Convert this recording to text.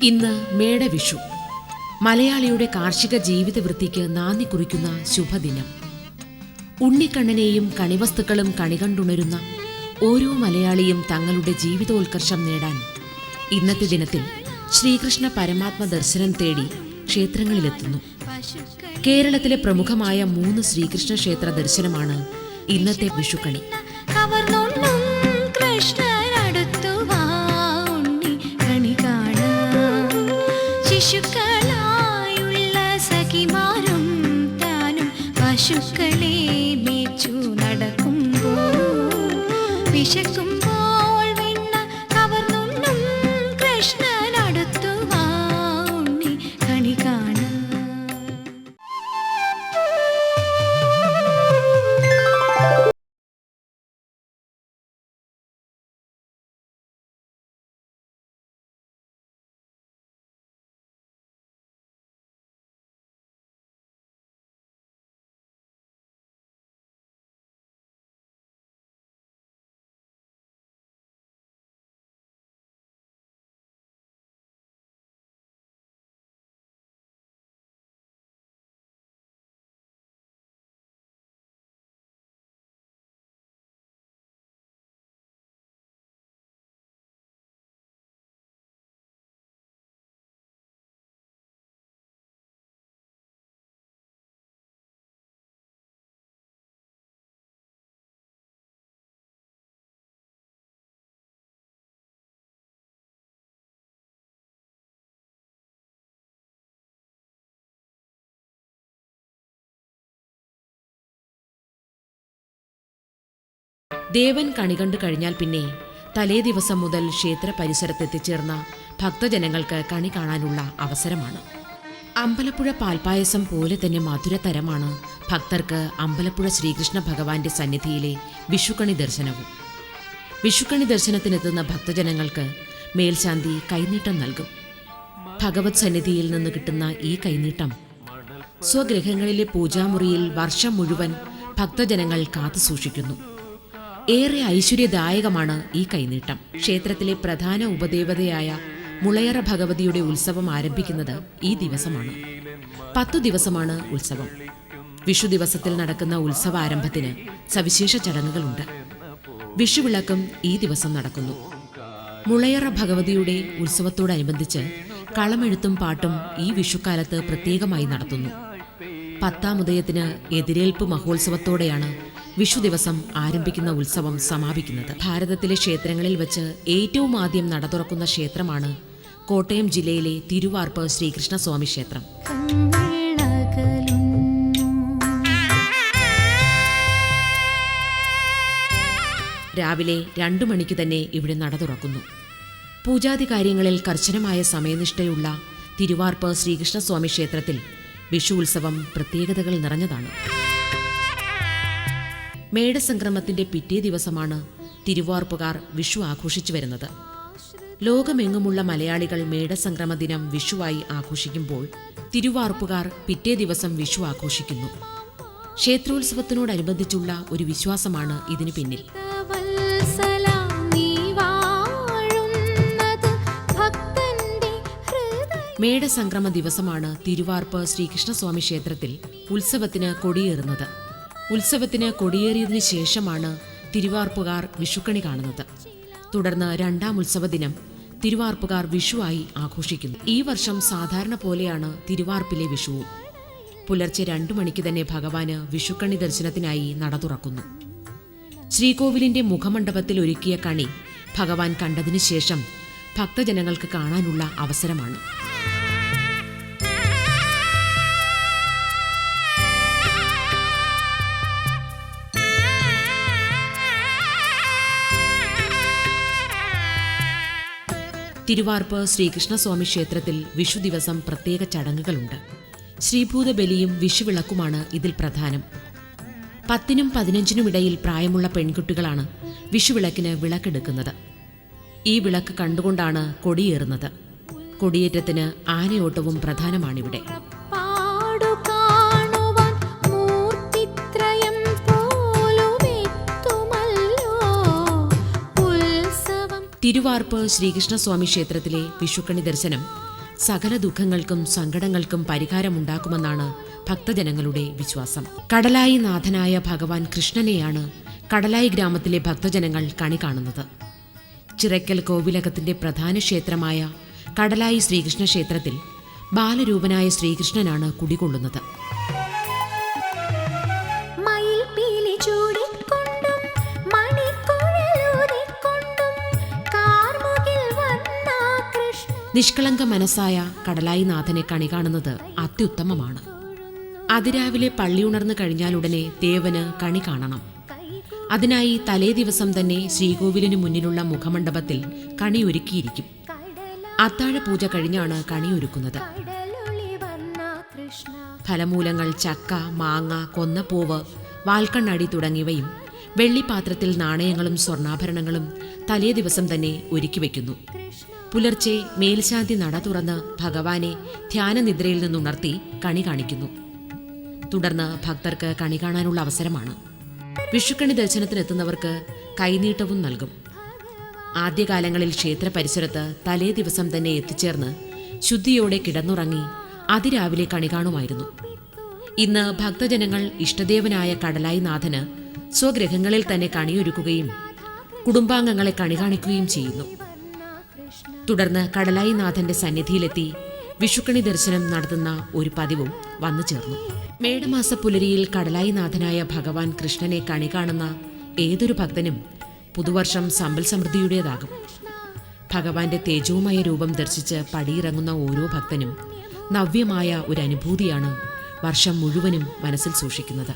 ഇന്ന് മേടവിഷു മലയാളിയുടെ കാർഷിക ജീവിതവൃത്തിക്ക് നാന്ദി കുറിക്കുന്ന ശുഭദിനം. ഉണ്ണിക്കണ്ണനെയും കണിവസ്തുക്കളും കണികണ്ടുണരുന്ന ഓരോ മലയാളിയും തങ്ങളുടെ ജീവിതോത്കർഷം നേടാൻ ഇന്നത്തെ ദിനത്തിൽ ശ്രീകൃഷ്ണ പരമാത്മ ദർശനം തേടി ക്ഷേത്രങ്ങളിലെത്തുന്നു. കേരളത്തിലെ പ്രമുഖമായ മൂന്ന് ശ്രീകൃഷ്ണ ക്ഷേത്ര ദർശനമാണ് ഇന്നത്തെ വിഷുക്കണി. കവർന്നൊന്നും ശിശുക്കളായുള്ള സഖിമാരും താനും പശുക്കളെ മേച്ചു നടക്കുമ്പോൾ വിശക്കുമ്പോൾ ദേവൻ കണി കണികണ്ടു കഴിഞ്ഞാൽ പിന്നെ തലേ ദിവസം മുതൽ ക്ഷേത്ര പരിസരത്തെത്തിച്ചേർന്ന ഭക്തജനങ്ങൾക്ക് കണി കാണാനുള്ള അവസരമാണ്. അമ്പലപ്പുഴ പാൽപ്പായസം പോലെ തന്നെ മധുരതരമാണ് ഭക്തർക്ക് അമ്പലപ്പുഴ ശ്രീകൃഷ്ണ ഭഗവാന്റെ സന്നിധിയിലെ വിഷുക്കണി ദർശനവും. വിഷുക്കണി ദർശനത്തിനെത്തുന്ന ഭക്തജനങ്ങൾക്ക് മേൽശാന്തി കൈനീട്ടം നൽകും. ഭഗവത് സന്നിധിയിൽ നിന്ന് കിട്ടുന്ന ഈ കൈനീട്ടം സ്വഗൃഹങ്ങളിലെ പൂജാമുറിയിൽ വർഷം മുഴുവൻ ഭക്തജനങ്ങൾ കാത്തുസൂക്ഷിക്കുന്നു. ഏറെ ഐശ്വര്യദായകമാണ് ഈ കൈനീട്ടം. ക്ഷേത്രത്തിലെ പ്രധാന ഉപദേവതയായ മുളയറ ഭഗവതിയുടെ ഉത്സവം ആരംഭിക്കുന്നത് ഈ ദിവസമാണ്. പത്തു ദിവസമാണ് ഉത്സവം. വിഷു ദിവസത്തിൽ നടക്കുന്ന ഉത്സവ ആരംഭത്തിന് സവിശേഷ ചടങ്ങുകളുണ്ട്. വിഷുവിളക്കും ഈ ദിവസം നടക്കുന്നു. മുളയറ ഭഗവതിയുടെ ഉത്സവത്തോടനുബന്ധിച്ച് കളമെഴുത്തും പാട്ടും ഈ വിഷുക്കാലത്ത് പ്രത്യേകമായി നടത്തുന്നു. പത്താം ഉദയത്തിന് എതിരേൽപ്പ് മഹോത്സവത്തോടെയാണ് വിഷു ദിവസം ആരംഭിക്കുന്ന ഉത്സവം സമാപിക്കുന്നത്. ഭാരതത്തിലെ ക്ഷേത്രങ്ങളിൽ വെച്ച് ഏറ്റവും ആദ്യം നട തുറക്കുന്ന ക്ഷേത്രമാണ് കോട്ടയം ജില്ലയിലെ തിരുവാർപ്പ് ശ്രീകൃഷ്ണസ്വാമി ക്ഷേത്രം. രാവിലെ രണ്ടു മണിക്ക് തന്നെ ഇവിടെ നട തുറക്കുന്നു പൂജാതി കാര്യങ്ങളിൽ കർശനമായ സമയനിഷ്ഠയുള്ള തിരുവാർപ്പ് ശ്രീകൃഷ്ണസ്വാമി ക്ഷേത്രത്തിൽ വിഷു ഉത്സവം പ്രത്യേകതകൾ നിറഞ്ഞതാണ്. മേടസംക്രമത്തിന്റെ പിറ്റേ ദിവസമാണ് തിരുവാർപ്പുകാർ വിഷു ആഘോഷിച്ചു വരുന്നത്. ലോകമെങ്ങുമുള്ള മലയാളികൾ മേടസംക്രമ ദിനം വിഷുവായി ആഘോഷിക്കുമ്പോൾ തിരുവാർപ്പുകാർ പിറ്റേ ദിവസം വിഷു ആഘോഷിക്കുന്നു. ക്ഷേത്രോത്സവത്തിനോടനുബന്ധിച്ചുള്ള ഒരു വിശ്വാസമാണ് ഇതിനു പിന്നിൽ. മേടസംക്രമ ദിവസമാണ് തിരുവാർപ്പ് ശ്രീകൃഷ്ണസ്വാമി ക്ഷേത്രത്തിൽ ഉത്സവത്തിന് കൊടിയേറുന്നത്. ഉത്സവത്തിന് കൊടിയേറിയതിനു ശേഷമാണ് തിരുവാർപ്പുകാർ വിഷുക്കണി കാണുന്നത്. തുടർന്ന് രണ്ടാം ഉത്സവ ദിനം തിരുവാർപ്പുകാർ വിഷുവായി ആഘോഷിക്കുന്നു. ഈ വർഷം സാധാരണ പോലെയാണ് തിരുവാർപ്പിലെ വിഷുവും. പുലർച്ചെ രണ്ടു മണിക്ക് തന്നെ ഭഗവാന് വിഷുക്കണി ദർശനത്തിനായി നട തുറക്കുന്നു. ശ്രീകോവിലിന്റെ മുഖമണ്ഡപത്തിൽ ഒരുക്കിയ കണി ഭഗവാൻ കണ്ടതിനു ശേഷം ഭക്തജനങ്ങൾക്ക് കാണാനുള്ള അവസരമാണ്. തിരുവാർപ്പ് ശ്രീകൃഷ്ണസ്വാമി ക്ഷേത്രത്തിൽ വിഷു ദിവസം പ്രത്യേക ചടങ്ങുകളുണ്ട്. ശ്രീഭൂത ബലിയും വിഷുവിളക്കുമാണ് ഇതിൽ പ്രധാനം. പത്തിനും പതിനഞ്ചിനും ഇടയിൽ പ്രായമുള്ള പെൺകുട്ടികളാണ് വിഷുവിളക്കിന് വിളക്കെടുക്കുന്നത്. ഈ വിളക്ക് കണ്ടുകൊണ്ടാണ് കൊടിയേറുന്നത്. കൊടിയേറ്റത്തിന് ആനയോട്ടവും പ്രധാനമാണിവിടെ. തിരുവാർപ്പ് ശ്രീകൃഷ്ണസ്വാമി ക്ഷേത്രത്തിലെ വിഷുക്കണി ദർശനം സകല ദുഃഖങ്ങൾക്കും സങ്കടങ്ങൾക്കും പരിഹാരമുണ്ടാക്കുമെന്നാണ് ഭക്തജനങ്ങളുടെ വിശ്വാസം. കടലായി നാഥനായ ഭഗവാൻ കൃഷ്ണനെയാണ് കടലായി ഗ്രാമത്തിലെ ഭക്തജനങ്ങൾ കണി കാണുന്നത്. ചിറയ്ക്കൽ കോവിലകത്തിന്റെ പ്രധാന ക്ഷേത്രമായ കടലായി ശ്രീകൃഷ്ണ ക്ഷേത്രത്തിൽ ബാലരൂപനായ ശ്രീകൃഷ്ണനാണ് കുടികൊള്ളുന്നത്. നിഷ്കളങ്ക മനസ്സായ കടലായി നാഥനെ കണി കാണുന്നത് അത്യുത്തമമാണ്. അതിരാവിലെ പള്ളിയുണർന്നു കഴിഞ്ഞാലുടനെ ദേവന് കണി കാണണം. അതിനായി തലേ ദിവസം തന്നെ ശ്രീകോവിലിനു മുന്നിലുള്ള മുഖമണ്ഡപത്തിൽ കണി ഒരുക്കിയിരിക്കും. അത്താഴ പൂജ കഴിഞ്ഞാണ് കണി ഒരുക്കുന്നത്. ഫലമൂലങ്ങൾ ചക്ക മാങ്ങ കൊന്നപ്പൂവ് വാൽക്കണ്ണാടി തുടങ്ങിയവയും വെള്ളിപ്പാത്രത്തിൽ നാണയങ്ങളും സ്വർണാഭരണങ്ങളും തലേ ദിവസം തന്നെ ഒരുക്കി വയ്ക്കുന്നു. പുലർച്ചെ മേൽശാന്തി നട തുറന്ന് ഭഗവാനെ ധ്യാനനിദ്രയിൽ നിന്നുണർത്തി കണി കാണിക്കുന്നു. തുടർന്ന് ഭക്തർക്ക് കണി കാണാനുള്ള അവസരമാണ്. വിഷുക്കണി ദർശനത്തിനെത്തുന്നവർക്ക് കൈനീട്ടവും നൽകും. ആദ്യകാലങ്ങളിൽ ക്ഷേത്ര പരിസരത്ത് തലേ ദിവസം തന്നെ എത്തിച്ചേർന്ന് ശുദ്ധിയോടെ കിടന്നുറങ്ങി അതിരാവിലെ കണി കാണുമായിരുന്നു. ഇന്ന് ഭക്തജനങ്ങൾ ഇഷ്ടദേവനായ കടലായി നാഥന് സ്വഗ്രഹങ്ങളിൽ തന്നെ കണിയൊരുക്കുകയും കുടുംബാംഗങ്ങളെ കണി കാണിക്കുകയും ചെയ്യുന്നു. തുടർന്ന് കടലായി നാഥന്റെ സന്നിധിയിലെത്തി വിഷുക്കണി ദർശനം നടത്തുന്ന ഒരു പതിവും വന്നു ചേർന്നു. മേടമാസ പുലരിയിൽ കടലായി നാഥനായ ഭഗവാൻ കൃഷ്ണനെ കണി കാണുന്ന ഏതൊരു ഭക്തനും പുതുവർഷം സമ്പൽ സമൃദ്ധിയുടേതാകും. ഭഗവാന്റെ തേജവുമായ രൂപം ദർശിച്ച് പടിയിറങ്ങുന്ന ഓരോ ഭക്തനും നവ്യമായ ഒരു അനുഭൂതിയാണ് വർഷം മുഴുവനും മനസ്സിൽ സൂക്ഷിക്കുന്നത്.